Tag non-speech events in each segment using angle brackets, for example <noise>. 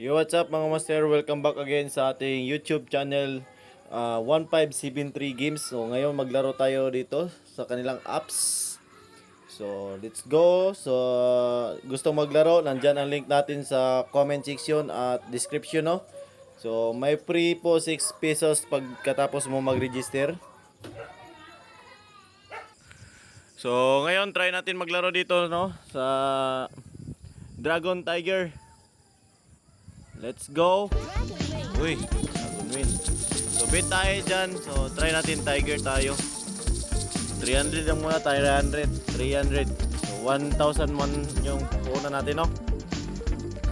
Yo, what's up mga master? Welcome back again sa ating YouTube channel uh, 1573 Games. So ngayon maglaro tayo dito sa kanilang apps. So let's go. So gusto maglaro, nandyan ang link natin sa comment section at description no. So may free po 6 pesos pagkatapos mo mag-register. So ngayon try natin maglaro dito no sa Dragon Tiger. Let's go. Uy, Dragon win. So bid tayo dyan. So try natin Tiger tayo. 300 lang muna tayo. 300. 300. So 1,000 man yung una natin no.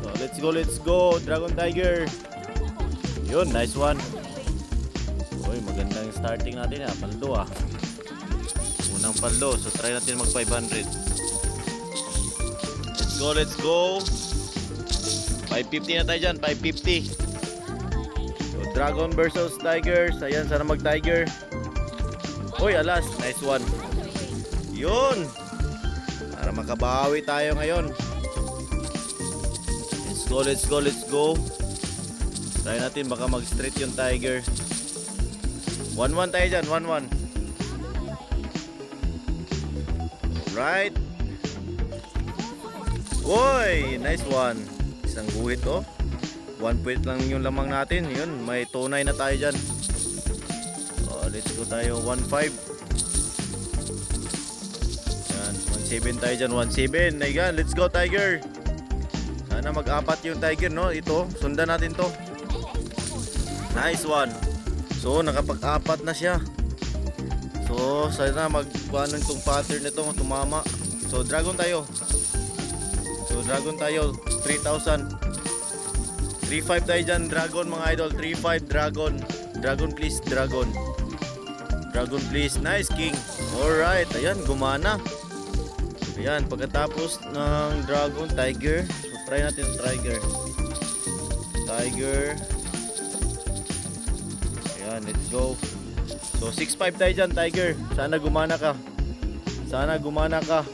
So let's go, let's go. Dragon Tiger. Yun, nice one. Uy, magandang starting natin ah. Paldo ah. Unang paldo. So try natin mag 500. Let's go, let's go. 550 na tayo dyan, 550. So, Dragon versus Tigers. Ayan, sana mag-Tiger. Uy, alas, nice one. Yun. Para makabawi tayo ngayon. Let's go, let's go, let's go. Try natin, baka mag-straight yung Tiger. 1-1 tayo dyan, 1-1. Right. Uy, nice one. Isang guhit oh. One point lang yung lamang natin. Yun, may tunay na tayo dyan. Oh, let's go tayo. 1-5. Yan, 1-7 tayo dyan. 1-7. Ayan, let's go Tiger. Sana mag-apat yung Tiger, no? Ito, sundan natin to. Nice one. So, nakapag-apat na siya. So, sana mag-ano itong pattern nito, tumama. So, dragon tayo. So, dragon tayo. 3,000. 3-5 tayo dyan, dragon mga idol. 3-5, dragon. Dragon please, dragon. Dragon please. Nice, king. Alright, ayan, gumana. Ayan, pagkatapos ng dragon, tiger. So, try natin tiger. Tiger. Ayan, let's go. So, 6-5 tayo dyan, tiger. Sana gumana ka. Sana gumana ka.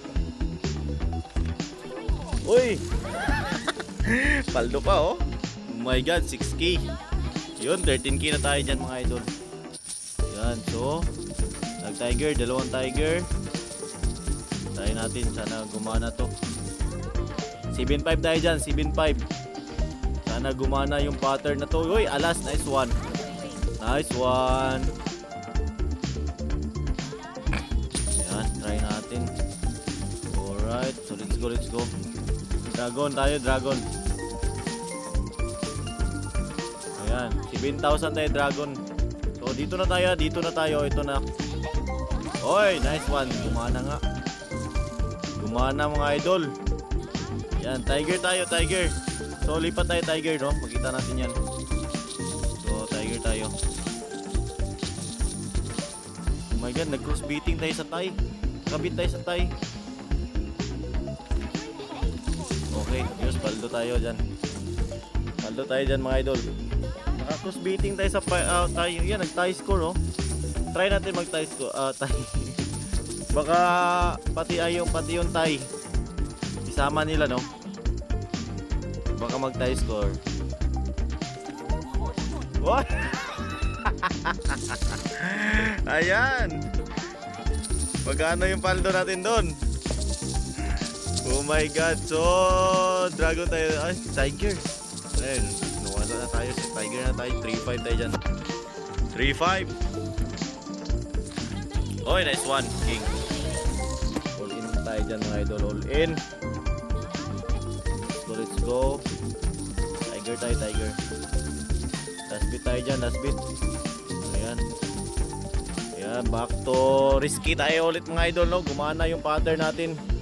Uy! <laughs> Paldo pa oh. Oh my god, 6k. Yun, 13k na tayo dyan mga idol. Yan, so. Nag-tiger, dalawang tiger. Try natin, sana gumana to. 7.5 tayo dyan, 7.5. Sana gumana yung pattern na to. Uy, alas, nice one. Nice one. Yan, try natin. Alright, so let's go, let's go. Dragon tayo, dragon. Ayan, 7,000 tayo dragon. So dito na tayo, dito na tayo, ito na. Oy, nice one. Gumana nga. Gumana mga idol. Yan, tiger tayo, tiger. So lipat tayo tiger, no? Makita natin yan. So tiger tayo. Oh my god, nag-cross beating tayo sa tie. Kabit tayo sa tie. Okay, yun, paldo tayo dyan. Paldo tayo dyan mga idol. Naka-cross beating tayo sa ah, tayo. Yan, nag-tie score oh. Try natin mag-tie score. Ah, tie. <laughs> Baka pati ay yung pati yung tie. Isama nila no. Baka mag-tie score. What? <laughs> Ayan. Magkano yung paldo natin doon? Oh my god. So, dragon tayo. Ay, tiger. Ayun, nawala na tayo sa tiger na tayo. 3-5 tayo dyan. 3-5. Oy, nice one, king. All in tayo dyan mga idol. All in. So, let's go. Tiger tayo, tiger. Last bit tayo dyan, last bit. Ayan. Ayan, back to risky tayo ulit mga idol, no? Gumana yung pattern natin.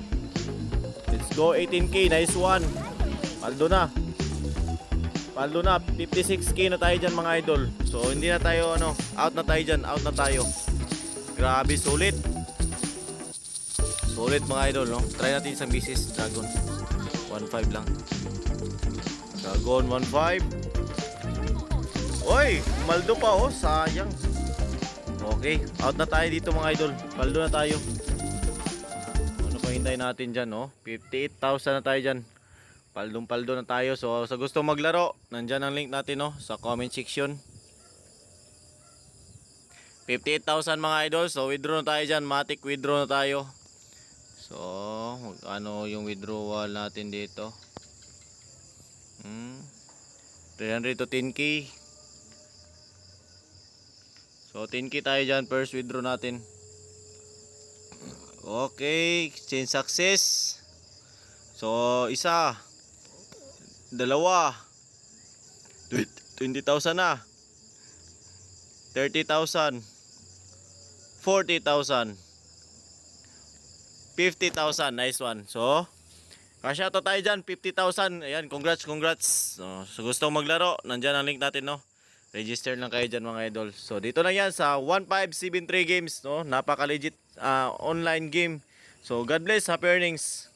Go, 18k, nice one. Paldo na. Paldo na, 56k na tayo dyan mga idol. So, hindi na tayo, ano, out na tayo dyan, out na tayo. Grabe, sulit. Sulit mga idol, no? Try natin isang bisis, Dragon. 1.5 lang. Dragon, 1.5. Oy, maldo pa, oh, sayang. Okay, out na tayo dito mga idol. Paldo na tayo. Hintayin natin dyan, no? 58,000 na tayo dyan. Paldong-paldo na tayo. So sa gusto maglaro, nandyan ang link natin no sa comment section. 58,000 mga idol. So withdraw na tayo dyan. Matic withdraw na tayo. So ano yung withdrawal natin dito? Hmm. 300 to 10k. So 10k tayo dyan. First withdraw natin. Okay. Change success. So isa. Dalawa. Tw- 20,000 na. 30,000. 40,000. 50,000. Nice one. So, kasya to tayo dyan. 50,000. Ayan, congrats, congrats. So gusto maglaro, nandyan ang link natin, no? Register lang kayo dyan mga idol. So, dito lang yan sa 1573 Games, no? Napaka-legit ah, online game. So, God bless. Happy earnings.